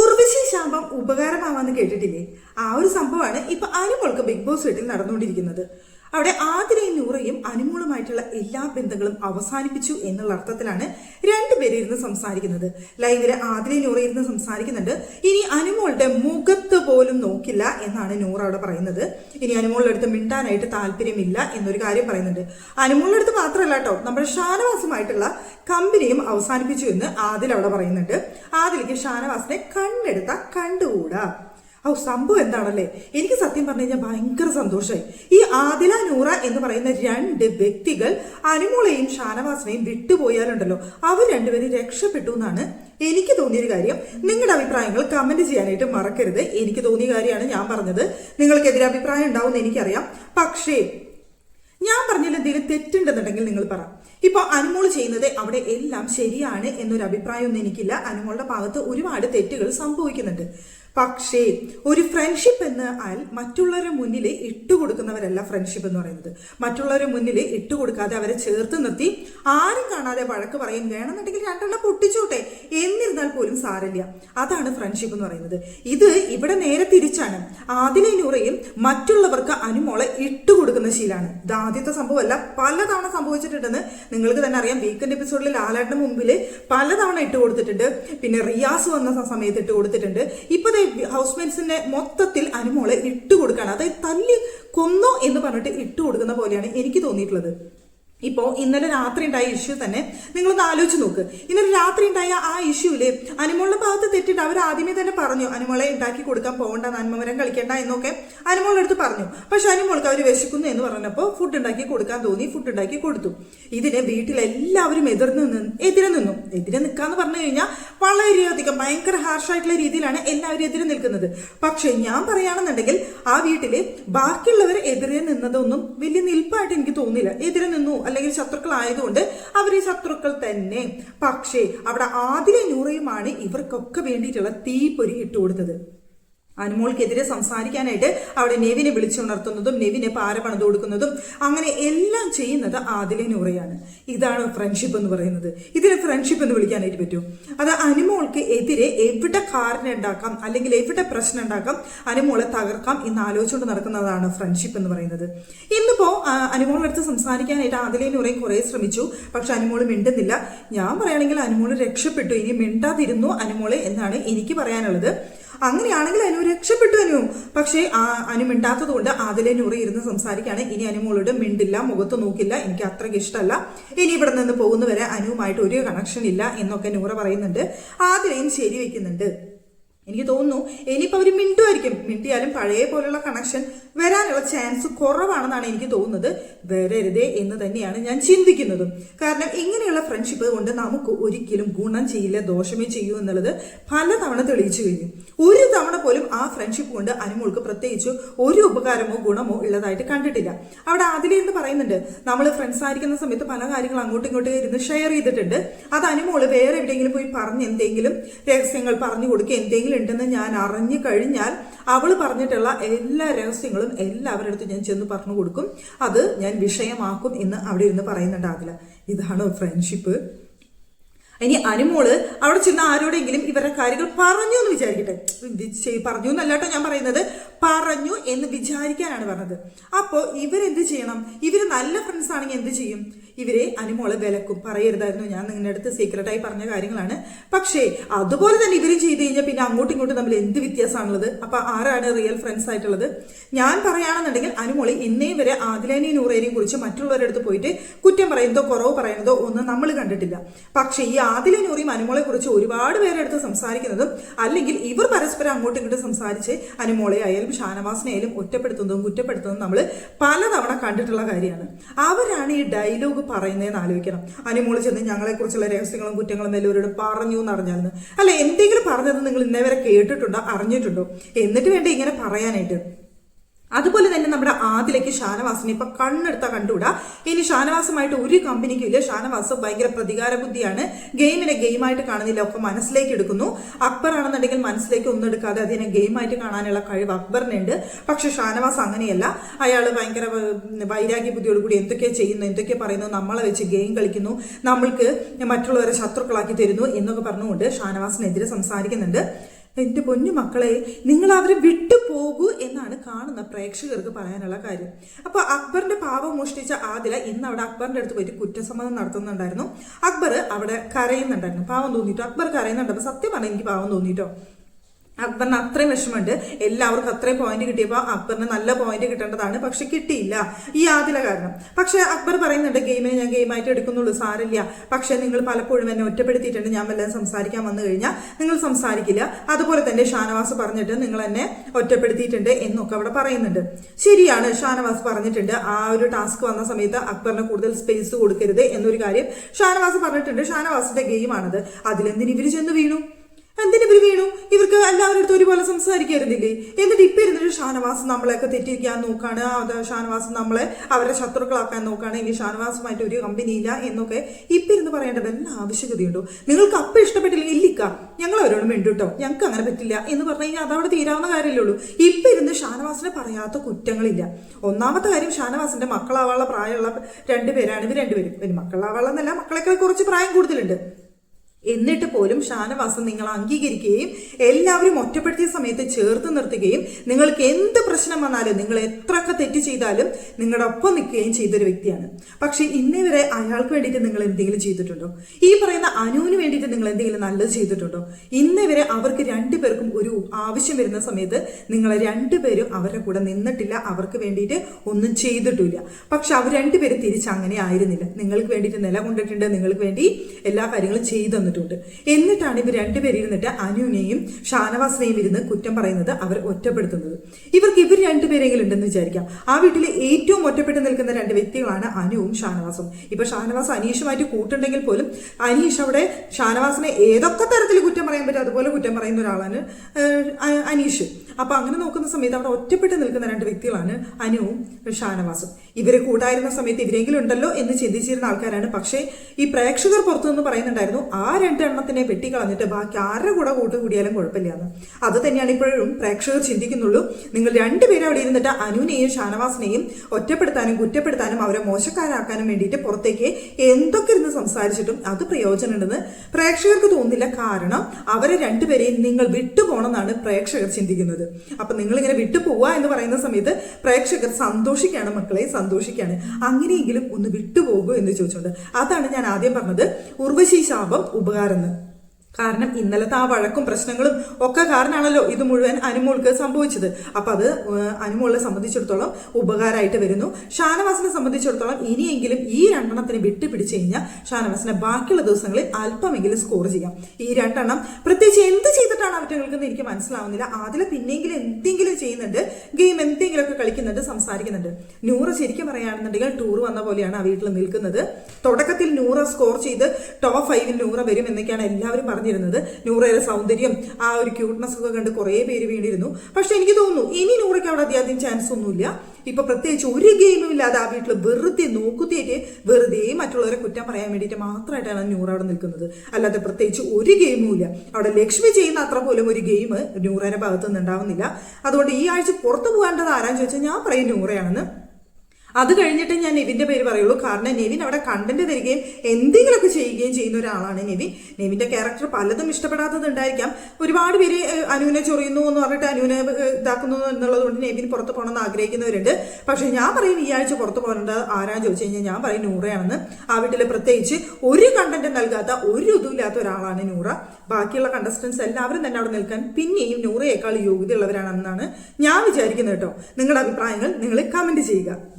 ഉർവശി ശാപം ഉപകാരമാവാന്ന് കേട്ടിട്ടില്ലേ? ആ ഒരു സംഭവമാണ് ഇപ്പൊ അനുമോൾക്ക് ബിഗ് ബോസ് വീട്ടിൽ നടന്നുകൊണ്ടിരിക്കുന്നത്. അവിടെ ആതിരയും നൂറയും അനുമോളുമായിട്ടുള്ള എല്ലാ ബന്ധങ്ങളും അവസാനിപ്പിച്ചു എന്നുള്ള അർത്ഥത്തിലാണ് രണ്ടുപേരും ഇരുന്ന് സംസാരിക്കുന്നത്. ലൈവിൽ ആതിരയും നൂറയും ഇരുന്ന് സംസാരിക്കുന്നുണ്ട്. ഇനി അനുമോളുടെ മുഖത്ത് പോലും നോക്കില്ല എന്നാണ് നൂറ അവിടെ പറയുന്നത്. ഇനി അനുമോളുടെ അടുത്ത് മിണ്ടാനായിട്ട് താല്പര്യമില്ല എന്നൊരു കാര്യം പറയുന്നുണ്ട്. അനുമോളുടെ അടുത്ത് മാത്രമല്ല കേട്ടോ നമ്മുടെ ഷാനവാസുമായിട്ടുള്ള കമ്പനിയും അവസാനിപ്പിച്ചു എന്ന് ആദിൽ അവിടെ പറയുന്നുണ്ട്. ആദിലേക്ക് ഷാനവാസിനെ കണ്ടെടുത്ത കണ്ടുകൂടാ. ഔ സംഭവം എന്താണല്ലേ? എനിക്ക് സത്യം പറഞ്ഞു കഴിഞ്ഞാൽ ഭയങ്കര സന്തോഷമായി ഈ ആദില നൂറ എന്ന് പറയുന്ന രണ്ട് വ്യക്തികൾ അനുമോളെയും ഷാനവാസിനെയും വിട്ടുപോയാലുണ്ടല്ലോ. അവർ രണ്ടുപേരും രക്ഷപ്പെട്ടു എന്നാണ് എനിക്ക് തോന്നിയൊരു കാര്യം നിങ്ങളുടെ അഭിപ്രായങ്ങൾ കമന്റ് ചെയ്യാനായിട്ട് മറക്കരുത്. എനിക്ക് തോന്നിയ കാര്യമാണ് ഞാൻ പറഞ്ഞത്. നിങ്ങൾക്ക് എതിരഭിപ്രായം ഉണ്ടാവും എനിക്കറിയാം. പക്ഷേ ഞാൻ പറഞ്ഞതിൽ എന്തെങ്കിലും തെറ്റുണ്ടെന്നുണ്ടെങ്കിൽ നിങ്ങൾ പറ. ഇപ്പൊ അനുമോൾ ചെയ്യുന്നത് അവിടെ എല്ലാം ശരിയാണ് എന്നൊരു അഭിപ്രായമൊന്നും എനിക്കില്ല. അനുമോളുടെ ഭാഗത്ത് ഒരുപാട് തെറ്റുകൾ സംഭവിക്കുന്നുണ്ട്. പക്ഷേ ഒരു ഫ്രണ്ട്ഷിപ്പ് എന്ന് ആൽ മറ്റുള്ളവരുടെ മുന്നിൽ ഇട്ടുകൊടുക്കുന്നവരല്ല ഫ്രണ്ട്ഷിപ്പ് എന്ന് പറയുന്നത്. മറ്റുള്ളവരുടെ മുന്നിൽ ഇട്ടുകൊടുക്കാതെ അവരെ ചേർത്ത് നിർത്തി ആരും കാണാതെ വഴക്ക് പറയും വേണമെന്നുണ്ടെങ്കിൽ രണ്ടെണ്ണം പൊട്ടിച്ചോട്ടെ? എന്നിരുന്നാൽ പോലും സാരല്ല അതാണ് ഫ്രണ്ട്ഷിപ്പ് എന്ന് പറയുന്നത്. ഇത് ഇവിടെ നേരെ തിരിച്ചാണ്. ആദിലെ നൂറയും മറ്റുള്ളവർക്ക് അനുമോളെ ഇട്ടുകൊടുക്കുന്ന ശീലാണ്. ഇത് ആദ്യത്തെ സംഭവമല്ല. പലതവണ സംഭവിച്ചിട്ടുണ്ടെന്ന് നിങ്ങൾക്ക് തന്നെ അറിയാം. വീക്കെൻഡ് എപ്പിസോഡിൽ ലാലാട്ടിന് മുമ്പിൽ പലതവണ ഇട്ട് കൊടുത്തിട്ടുണ്ട് പിന്നെ റിയാസ് വന്ന സമയത്ത് ഇട്ട് കൊടുത്തിട്ടുണ്ട് ഇപ്പൊ ഹൗസ് മേറ്റ്സിന്റെ മൊത്തത്തിൽ അനുമോളെ ഇട്ട് കൊടുക്കുകയാണ് അതായത് തല്ലി കൊന്നോ എന്ന് പറഞ്ഞിട്ട് ഇട്ട് കൊടുക്കുന്ന പോലെയാണ് എനിക്ക് തോന്നിയിട്ടുള്ളത്. ഇപ്പോൾ ഇന്നലെ രാത്രി ഉണ്ടായ ഇഷ്യൂ തന്നെ നിങ്ങളൊന്ന് ആലോചിച്ച് നോക്ക്. ഇന്നലെ രാത്രി ഉണ്ടായ ആ ഇഷ്യൂൽ അനുമോളുടെ ഭാഗത്ത് തെറ്റിട്ട് അവർ ആദ്യമേ തന്നെ പറഞ്ഞു അനുമോളെ ഉണ്ടാക്കി കൊടുക്കാൻ പോകണ്ട നന്മമരം കളിക്കേണ്ട എന്നൊക്കെ അനുമോളുടെ അടുത്ത് പറഞ്ഞു. പക്ഷെ അനുമോൾക്ക് അവർ വിശക്കുന്നു എന്ന് പറഞ്ഞപ്പോൾ ഫുഡ് ഉണ്ടാക്കി കൊടുക്കാൻ തോന്നി ഫുഡ് ഉണ്ടാക്കി കൊടുത്തു. ഇതിന് വീട്ടിലെല്ലാവരും എതിർന്ന് നിന്ന് എതിരെ നിന്നു. എതിരെ നിൽക്കാന്ന് പറഞ്ഞു കഴിഞ്ഞാൽ വളരെയധികം ഭയങ്കര ഹാർഷായിട്ടുള്ള രീതിയിലാണ് എല്ലാവരും എതിരെ നിൽക്കുന്നത്. പക്ഷെ ഞാൻ പറയുകയാണെന്നുണ്ടെങ്കിൽ ആ വീട്ടിൽ ബാക്കിയുള്ളവർ എതിരെ നിന്നതൊന്നും വലിയ നിൽപ്പായിട്ട് എനിക്ക് തോന്നില്ല. എതിരെ നിന്നു അല്ലെങ്കിൽ ശത്രുക്കൾ ആയതുകൊണ്ട് അവർ ശത്രുക്കൾ തന്നെ. പക്ഷേ അവിടെ ആദിലെ നൂറയുമാണ് ഇവർക്കൊക്കെ വേണ്ടിയിട്ടുള്ള തീ തീപ്പൊരി ഇട്ടുകൊടുത്തത് അനുമോൾക്കെതിരെ സംസാരിക്കാനായിട്ട് അവിടെ നെവിനെ വിളിച്ചുണർത്തുന്നതും നെവിനെ പാര പണിത് കൊടുക്കുന്നതും അങ്ങനെ എല്ലാം ചെയ്യുന്നത് ആദിലെ നൂറയാണ്. ഇതാണ് ഫ്രണ്ട്ഷിപ്പ് എന്ന് പറയുന്നത്. ഇതിനെ ഫ്രണ്ട്ഷിപ്പ് എന്ന് വിളിക്കാനായിട്ട് പറ്റും. അത് അനുമോൾക്ക് എതിരെ എവിടെ കാരണം ഉണ്ടാക്കാം അല്ലെങ്കിൽ എവിടെ പ്രശ്നം ഉണ്ടാക്കാം അനുമോളെ തകർക്കാം എന്ന് ആലോചിച്ചുകൊണ്ട് നടക്കുന്നതാണ് ഫ്രണ്ട്ഷിപ്പ് എന്ന് പറയുന്നത്. ഇന്നിപ്പോ അനുമോളെ അടുത്ത് സംസാരിക്കാനായിട്ട് ആദിലെ നൂറയും കുറെ ശ്രമിച്ചു. പക്ഷെ അനുമോൾ മിണ്ടുന്നില്ല. ഞാൻ പറയുകയാണെങ്കിൽ അനുമോൾ രക്ഷപ്പെട്ടു. ഇനി മിണ്ടാതിരുന്നു അനുമോളെ എന്നാണ് എനിക്ക് പറയാനുള്ളത്. അങ്ങനെയാണെങ്കിൽ അനു രക്ഷപ്പെട്ടു അനു. പക്ഷേ അനു മിണ്ടാത്തത് കൊണ്ട് അതിലെ നൂറി ഇരുന്ന് സംസാരിക്കുകയാണ്. ഇനി അനുമോളോട് മിണ്ടില്ല മുഖത്ത് നോക്കില്ല എനിക്ക് അത്രയ്ക്ക് ഇഷ്ടമല്ല. ഇനി ഇവിടെ നിന്ന് പോകുന്നവരെ അനുവുമായിട്ട് ഒരു കണക്ഷൻ ഇല്ല എന്നൊക്കെ നൂറ പറയുന്നുണ്ട്. ആദിലയും ശരി വെക്കുന്നുണ്ട്. എനിക്ക് തോന്നുന്നു ഇനിയിപ്പോൾ അവർ മിണ്ടുമായിരിക്കും. മിണ്ടിയാലും പഴയ പോലുള്ള കണക്ഷൻ വരാനുള്ള ചാൻസ് കുറവാണെന്നാണ് എനിക്ക് തോന്നുന്നത്. വരരുതേ എന്ന് തന്നെയാണ് ഞാൻ ചിന്തിക്കുന്നതും. കാരണം ഇങ്ങനെയുള്ള ഫ്രണ്ട്ഷിപ്പ് കൊണ്ട് നമുക്ക് ഒരിക്കലും ഗുണം ചെയ്യില്ല ദോഷമേ ചെയ്യൂ എന്നുള്ളത് പലതവണ തെളിയിച്ചു കഴിഞ്ഞു. ഒരു തവണ പോലും ആ ഫ്രണ്ട്ഷിപ്പ് കൊണ്ട് അനുമോൾക്ക് പ്രത്യേകിച്ച് ഒരു ഉപകാരമോ ഗുണമോ ഉള്ളതായിട്ട് കണ്ടിട്ടില്ല. അവിടെ അതിലിരുന്ന് പറയുന്നുണ്ട് നമ്മൾ ഫ്രണ്ട്സ് ആയിരിക്കുന്ന സമയത്ത് പല കാര്യങ്ങളും അങ്ങോട്ടും ഇങ്ങോട്ടും ഇരുന്ന് ഷെയർ ചെയ്തിട്ടുണ്ട്. അത് അനുമോൾ വേറെ എവിടെയെങ്കിലും പോയി പറഞ്ഞ് എന്തെങ്കിലും രഹസ്യങ്ങൾ പറഞ്ഞു കൊടുക്കുക. എന്തെങ്കിലും ഉണ്ടെന്ന് ഞാൻ അറിഞ്ഞു കഴിഞ്ഞാൽ അവൾ പറഞ്ഞിട്ടുള്ള എല്ലാ രഹസ്യങ്ങളും എല്ലാവരുടെ അടുത്ത് ഞാൻ ചെന്ന് പറഞ്ഞു കൊടുക്കും അത് ഞാൻ വിഷയമാക്കും എന്ന് അവിടെ ഇരുന്ന് പറയുന്നുണ്ടാകില്ല ഇതാണ് ഫ്രണ്ട്ഷിപ്പ് ഇനി അനുമോൾ അവിടെ ചെന്ന് ആരോടെങ്കിലും ഇവരുടെ കാര്യങ്ങൾ പറഞ്ഞു എന്ന് വിചാരിക്കട്ടെ. പറഞ്ഞു എന്നല്ല കേട്ടോ ഞാൻ പറയുന്നത്. പറഞ്ഞു എന്ന് വിചാരിക്കാനാണ് പറഞ്ഞത്. അപ്പോൾ ഇവരെന്ത് ചെയ്യണം? ഇവർ നല്ല ഫ്രണ്ട്സ് ആണെങ്കിൽ എന്ത് ചെയ്യും? ഇവരെ അനുമോളെ വിലക്കും. പറയരുതായിരുന്നു. ഞാൻ നിങ്ങളുടെ അടുത്ത് സീക്രട്ടായി പറഞ്ഞ കാര്യങ്ങളാണ്. പക്ഷേ അതുപോലെ തന്നെ ഇവരും ചെയ്ത് കഴിഞ്ഞാൽ പിന്നെ അങ്ങോട്ടും ഇങ്ങോട്ടും തമ്മിൽ എന്ത് വ്യത്യാസമാണുള്ളത്? അപ്പൊ ആരാണ് റിയൽ ഫ്രണ്ട്സ് ആയിട്ടുള്ളത്? ഞാൻ പറയുകയാണെന്നുണ്ടെങ്കിൽ അനുമോളി ഇന്നേ വരെ ആദിലേനെയും നൂറേനെയും കുറിച്ച് മറ്റുള്ളവരുടെ അടുത്ത് പോയിട്ട് കുറ്റം പറയുന്നതോ കുറവ് പറയുന്നതോ ഒന്നും നമ്മൾ കണ്ടിട്ടില്ല. പക്ഷേ ഈ ആദിലെ നൂറിയും അനുമോളെ കുറിച്ച് ഒരുപാട് പേരെടുത്ത് സംസാരിക്കുന്നതും അല്ലെങ്കിൽ ഇവർ പരസ്പരം അങ്ങോട്ടും ഇങ്ങോട്ടും സംസാരിച്ച് അനുമോളെ ആയാലും ഷാനവാസിനെ ആയാലും ഒറ്റപ്പെടുത്തുന്നതും കുറ്റപ്പെടുത്തുന്നതും നമ്മൾ പലതവണ കണ്ടിട്ടുള്ള കാര്യമാണ്. അവരാണ് ഈ ഡയലോഗ് പറയുന്നതെന്ന് ആലോചിക്കണം. അനുമോൾ ചെന്ന് ഞങ്ങളെക്കുറിച്ചുള്ള രഹസ്യങ്ങളും കുറ്റങ്ങളും എല്ലാവരോട് പറഞ്ഞു എന്ന് അറിഞ്ഞാൽ അല്ല എന്തെങ്കിലും പറഞ്ഞത് നിങ്ങൾ ഇന്നേ വരെ കേട്ടിട്ടുണ്ടോ? അറിഞ്ഞിട്ടുണ്ടോ? എന്നിട്ട് വേണ്ട ഇങ്ങനെ പറയാനായിട്ട്. അതുപോലെ തന്നെ നമ്മുടെ ആദിലേക്ക് ഷാനവാസിനെ ഇപ്പൊ കണ്ണെടുത്താൽ കണ്ടുകൂടാ. ഇനി ഷാനവാസുമായിട്ട് ഒരു കമ്പനിക്കും ഇല്ല. ഷാനവാസ് ഭയങ്കര പ്രതികാര ബുദ്ധിയാണ്. ഗെയിമിനെ ഗെയിമായിട്ട് കാണുന്നില്ല. ഒക്കെ മനസ്സിലേക്ക് എടുക്കുന്നു. അക്ബർ ആണെന്നുണ്ടെങ്കിൽ മനസ്സിലേക്ക് ഒന്നും എടുക്കാതെ അതിനെ ഗെയിമായിട്ട് കാണാനുള്ള കഴിവ് അക്ബറിനുണ്ട്. പക്ഷെ ഷാനവാസ് അങ്ങനെയല്ല. അയാൾ ഭയങ്കര വൈരാഗ്യ ബുദ്ധിയോടുകൂടി എന്തൊക്കെ ചെയ്യുന്നു എന്തൊക്കെ പറയുന്നു നമ്മളെ വെച്ച് ഗെയിം കളിക്കുന്നു. നമ്മൾക്ക് മറ്റുള്ളവരെ ശത്രുക്കളാക്കി തരുന്നു എന്നൊക്കെ പറഞ്ഞുകൊണ്ട് ഷാനവാസിനെതിരെ സംസാരിക്കുന്നുണ്ട്. എന്റെ പൊന്നു മക്കളെ നിങ്ങൾ അവരെ വിട്ടുപോകൂ എന്നാണ് കാണുന്ന പ്രേക്ഷകർക്ക് പറയാനുള്ള കാര്യം. അപ്പൊ അക്ബറിന്റെ പാവം മോഷ്ടിച്ച ആദില ഇന്ന് അവിടെ അക്ബറിന്റെ അടുത്ത് പോയിട്ട് കുറ്റസമ്മതം നടത്തുന്നുണ്ടായിരുന്നു. അക്ബർ അവിടെ കരയുന്നുണ്ടായിരുന്നു. പാവം തോന്നിയിട്ടോ അക്ബർ കരയുന്നുണ്ട്. സത്യമാണ് സത്യം പറഞ്ഞാൽ എനിക്ക് പാവം തോന്നിട്ടോ? അക്ബറിന് അത്രയും വിഷമമുണ്ട്. എല്ലാവർക്കും അത്രയും പോയിന്റ് കിട്ടിയപ്പോൾ അക്ബറിന് നല്ല പോയിന്റ് കിട്ടേണ്ടതാണ്. പക്ഷെ കിട്ടിയില്ല. ഈ ആദില കാരണം. പക്ഷെ അക്ബർ പറയുന്നുണ്ട് ഗെയിമിനെ ഞാൻ ഗെയിമായിട്ട് എടുക്കുന്നുള്ളൂ സാരില്ല പക്ഷെ നിങ്ങൾ പലപ്പോഴും എന്നെ ഒറ്റപ്പെടുത്തിയിട്ടുണ്ട്. ഞാൻ വല്ലതും സംസാരിക്കാൻ വന്നു കഴിഞ്ഞാൽ നിങ്ങൾ സംസാരിക്കില്ല. അതുപോലെ തന്നെ ഷാനവാസ് പറഞ്ഞിട്ട് നിങ്ങൾ എന്നെ ഒറ്റപ്പെടുത്തിയിട്ടുണ്ട് എന്നൊക്കെ അവിടെ പറയുന്നുണ്ട്. ശരിയാണ് ഷാനവാസ് പറഞ്ഞിട്ടുണ്ട്. ആ ഒരു ടാസ്ക് വന്ന സമയത്ത് അക്ബറിന് കൂടുതൽ സ്പേസ് കൊടുക്കരുത് എന്നൊരു കാര്യം ഷാനവാസ് പറഞ്ഞിട്ടുണ്ട്. ഷാനവാസിന്റെ ഗെയിമാണത് അതിലെന്തിന് ഇവർ ചെന്ന് വീണു? എന്തിനു ഇവർ വീണു? ഇവർക്ക് എല്ലാവരുടെ അടുത്ത് ഒരുപോലെ സംസാരിക്കായിരുന്നില്ലേ എന്നിട്ട് ഇപ്പൊ ഇരുന്നിട്ട് ഷാനവാസ് നമ്മളെയൊക്കെ തെറ്റിരിക്കാൻ നോക്കാണ്. അത് ഷാനവാസ് നമ്മളെ അവരെ ശത്രുക്കളാക്കാൻ നോക്കാണ്. ഇനി ഷാനവാസുമായിട്ട് ഒരു കമ്പനി ഇല്ല എന്നൊക്കെ ഇപ്പൊ ഇരുന്ന് പറയേണ്ട വല്ല ആവശ്യകതയുണ്ടോ? നിങ്ങൾക്ക് അപ്പൊ ഇഷ്ടപ്പെട്ടില്ലെങ്കിൽ ഇല്ലിക്ക ഞങ്ങൾ അവരോട് മിണ്ടുട്ടോ ഞങ്ങൾക്ക് അങ്ങനെ പറ്റില്ല എന്ന് പറഞ്ഞു കഴിഞ്ഞാൽ അതവിടെ തീരാവുന്ന കാര്യമല്ലേ ഉള്ളൂ. ഇപ്പൊ ഇരുന്ന് ഷാനവാസിനെ പറയാത്ത കുറ്റങ്ങളില്ല. ഒന്നാമത്തെ കാര്യം ഷാനവാസിന്റെ മക്കളാവാനുള്ള പ്രായമുള്ള രണ്ടുപേരാണ് ഇവർ രണ്ടുപേരും. മക്കളാവാളെന്നല്ല മക്കളാവാനുള്ള എന്നല്ല മക്കളൊക്കെ കുറച്ച് പ്രായം കൂടുതലുണ്ട്. എന്നിട്ട് പോലും ഷാനവാസം നിങ്ങൾ അംഗീകരിക്കുകയും എല്ലാവരും ഒറ്റപ്പെടുത്തിയ സമയത്ത് ചേർത്ത് നിർത്തുകയും നിങ്ങൾക്ക് എന്ത് പ്രശ്നം വന്നാലും നിങ്ങൾ എത്രയൊക്കെ തെറ്റ് ചെയ്താലും നിങ്ങളുടെ ഒപ്പം നിൽക്കുകയും ചെയ്തൊരു വ്യക്തിയാണ്. പക്ഷേ ഇന്നേ വരെ അയാൾക്ക് വേണ്ടിയിട്ട് നിങ്ങൾ എന്തെങ്കിലും ചെയ്തിട്ടുണ്ടോ? ഈ പറയുന്ന അനുവിന് വേണ്ടിയിട്ട് നിങ്ങൾ എന്തെങ്കിലും നല്ലത് ചെയ്തിട്ടുണ്ടോ? ഇന്നേ വരെ അവർക്ക് രണ്ടുപേർക്കും ഒരു ആവശ്യം വരുന്ന സമയത്ത് നിങ്ങൾ രണ്ടുപേരും അവരുടെ കൂടെ നിന്നിട്ടില്ല. അവർക്ക് വേണ്ടിയിട്ട് ഒന്നും ചെയ്തിട്ടില്ല. പക്ഷെ അവർ രണ്ടുപേരും തിരിച്ച് അങ്ങനെ ആയിരുന്നില്ല. നിങ്ങൾക്ക് വേണ്ടിയിട്ട് നിലകൊണ്ടിട്ടുണ്ട്. നിങ്ങൾക്ക് വേണ്ടി എല്ലാ കാര്യങ്ങളും ചെയ്തു തന്നിട്ടുണ്ട് എന്നിട്ടാണ് ഇവർ രണ്ടുപേരും ഇരുന്നിട്ട് അനുവിനെയും ഷാനവാസിനെയും ഇരുന്ന് കുറ്റം പറയുന്നത് അവർ ഒറ്റപ്പെടുത്തുന്നത്. ഇവർക്ക് ഇവർ രണ്ടുപേരെങ്കിലും ഉണ്ടെന്ന് വിചാരിക്കാം. ആ വീട്ടിലെ ഏറ്റവും ഒറ്റപ്പെട്ട് നിൽക്കുന്ന രണ്ട് വ്യക്തികളാണ് അനുവും ഷാനവാസും. ഇപ്പൊ ഷാനവാസ് അനീഷുമായിട്ട് കൂട്ടുണ്ടെങ്കിൽ പോലും അനീഷ് അവിടെ ഷാനവാസിനെ ഏതൊക്കെ തരത്തിൽ കുറ്റം പറയാൻ പറ്റും അതുപോലെ കുറ്റം പറയുന്ന ഒരാളാണ് അനീഷ്. അപ്പൊ അങ്ങനെ നോക്കുന്ന സമയത്ത് അവിടെ ഒറ്റപ്പെട്ട് നിൽക്കുന്ന രണ്ട് വ്യക്തികളാണ് അനുവും ഷാനവാസും. ഇവരെ കൂടായിരുന്ന സമയത്ത് ഇവരെങ്കിലും ഉണ്ടല്ലോ എന്ന് ചിന്തിച്ചിരുന്ന ആൾക്കാരാണ്. പക്ഷേ ഈ പ്രേക്ഷകർ പുറത്തു നിന്ന് പറയുന്നുണ്ടായിരുന്നു ആ രണ്ടെണ്ണത്തിനെ വെട്ടിക്കളഞ്ഞിട്ട് ബാക്കി ആരുടെ കൂടെ കൂട്ട് കൂടിയാലും കുഴപ്പമില്ലാന്ന്. അത് തന്നെയാണ് ഇപ്പോഴും പ്രേക്ഷകർ ചിന്തിക്കുന്നുള്ളൂ. നിങ്ങൾ രണ്ടുപേരും അവിടെ ഇരുന്നിട്ട് അനുവിനെയും ഷാനവാസിനെയും ഒറ്റപ്പെടുത്താനും കുറ്റപ്പെടുത്താനും അവരെ മോശക്കാരാക്കാനും വേണ്ടിയിട്ട് പുറത്തേക്ക് എന്തൊക്കെ ഇരുന്ന് സംസാരിച്ചിട്ടും അത് പ്രയോജനമുണ്ടെന്ന് പ്രേക്ഷകർക്ക് തോന്നുന്നില്ല. കാരണം അവരെ രണ്ടുപേരെയും നിങ്ങൾ വിട്ടുപോകണമെന്നാണ് പ്രേക്ഷകർ ചിന്തിക്കുന്നത്. അപ്പൊ നിങ്ങൾ വിട്ടു വിട്ടുപോവുക എന്ന് പറയുന്ന സമയത്ത് പ്രേക്ഷകർ സന്തോഷിക്കുകയാണ് മക്കളെ സന്തോഷിക്കുകയാണ് അങ്ങനെയെങ്കിലും ഒന്ന് വിട്ടുപോകൂ എന്ന് ചോദിച്ചുകൊണ്ട് അതാണ് ഞാൻ ആദ്യം പറഞ്ഞത്. ഉർവശി ശാപം ഉപകാരം കാരണം ഇന്നലത്തെ ആ വഴക്കും പ്രശ്നങ്ങളും ഒക്കെ കാരണമാണല്ലോ ഇത് മുഴുവൻ അനുമോൾക്ക് സംഭവിച്ചത്. അപ്പൊ അത് അനുമോളെ സംബന്ധിച്ചിടത്തോളം ഉപകാരമായിട്ട് വരുന്നു. ഷാനവാസിനെ സംബന്ധിച്ചിടത്തോളം ഇനിയെങ്കിലും ഈ രണ്ടെണ്ണത്തിന് വിട്ട് പിടിച്ചു കഴിഞ്ഞാൽ ഷാനവാസിനെ ബാക്കിയുള്ള ദിവസങ്ങളിൽ അല്പമെങ്കിലും സ്കോർ ചെയ്യാം. ഈ രണ്ടെണ്ണം പ്രത്യേകിച്ച് ചെയ്തിട്ടാണ് അവറ്റകൾക്കെന്ന് എനിക്ക് മനസ്സിലാവുന്നില്ല. അതിൽ പിന്നെങ്കിലും എന്തെങ്കിലും ചെയ്യുന്നുണ്ട്. ഗെയിം എന്തെങ്കിലുമൊക്കെ കളിക്കുന്നുണ്ട് സംസാരിക്കുന്നുണ്ട്. നൂറ് ശരിക്കും പറയുകയാണെന്നുണ്ടെങ്കിൽ ടൂർ വന്ന പോലെയാണ് ആ വീട്ടിൽ നിൽക്കുന്നത്. തുടക്കത്തിൽ നൂറ സ്കോർ ചെയ്ത് ടോപ്പ് ഫൈവിൽ നൂറ വരും എന്നൊക്കെയാണ് എല്ലാവരും പറഞ്ഞിരുന്നത്. നൂറയുടെ സൗന്ദര്യം ആ ഒരു ക്യൂട്ട്നെസ് ഒക്കെ കണ്ട് കുറേ പേര് വീണിരുന്നു. പക്ഷെ എനിക്ക് തോന്നുന്നു ഇനി നൂറയ്ക്ക് അവിടെ അധികം ചാൻസ് ഒന്നുമില്ല. ഇപ്പൊ പ്രത്യേകിച്ച് ഒരു ഗെയിമും ഇല്ലാതെ ആ വീട്ടിൽ വെറുതെ നോക്കുത്തിയേറ്റ് വെറുതെ മറ്റുള്ളവരെ കുറ്റം പറയാൻ വേണ്ടിയിട്ട് മാത്രമായിട്ടാണ് ന്യൂറ അവിടെ നിൽക്കുന്നത്. അല്ലാതെ പ്രത്യേകിച്ച് ഒരു ഗെയിമും ഇല്ല. അവിടെ ലക്ഷ്മി ചെയ്യുന്ന അത്ര പോലും ഒരു ഗെയിം ന്യൂറയുടെ ഭാഗത്തു നിന്ന് ഉണ്ടാവുന്നില്ല. അതുകൊണ്ട് ഈ ആഴ്ച പുറത്തു പോകേണ്ടത് ആരാന്ന് ചോദിച്ചാൽ ഞാൻ പറയും നൂറയാണെന്ന്. അത് കഴിഞ്ഞിട്ട് ഞാൻ നെവിന്റെ പേര് പറയുള്ളൂ. കാരണം നെവിൻ അവിടെ കണ്ടന്റ് തരികയും എന്തെങ്കിലുമൊക്കെ ചെയ്യുകയും ചെയ്യുന്ന ഒരാളാണ് നെവിൻ. നെവിന്റെ ക്യാരക്ടർ പലതും ഇഷ്ടപ്പെടാത്തത് ഉണ്ടായിരിക്കാം. ഒരുപാട് പേര് അനുവിനെ ചൊറിയുന്നു എന്ന് പറഞ്ഞിട്ട് അനുവിനെ ഇതാക്കുന്നു എന്നുള്ളത് കൊണ്ട് നെവിൻ പുറത്ത് പോകണമെന്ന് ആഗ്രഹിക്കുന്നവരുണ്ട്. പക്ഷെ ഞാൻ പറയും ഈ ആഴ്ച പുറത്ത് പോകേണ്ടത് ആരാന്ന് ചോദിച്ചു കഴിഞ്ഞാൽ ഞാൻ പറയും നൂറയാണെന്ന്. ആ വീട്ടിൽ പ്രത്യേകിച്ച് ഒരു കണ്ടന്റ് നൽകാത്ത ഒരു ഇതുമില്ലാത്ത ഒരാളാണ് നൂറ. ബാക്കിയുള്ള കണ്ടസ്റ്റൻസ് എല്ലാവരും തന്നെ അവിടെ നിൽക്കാൻ പിന്നെയും നൂറയേക്കാൾ യോഗ്യതയുള്ളവരാണെന്നാണ് ഞാൻ വിചാരിക്കുന്നത് കേട്ടോ. നിങ്ങളുടെ അഭിപ്രായങ്ങൾ നിങ്ങൾ കമന്റ് ചെയ്യുക.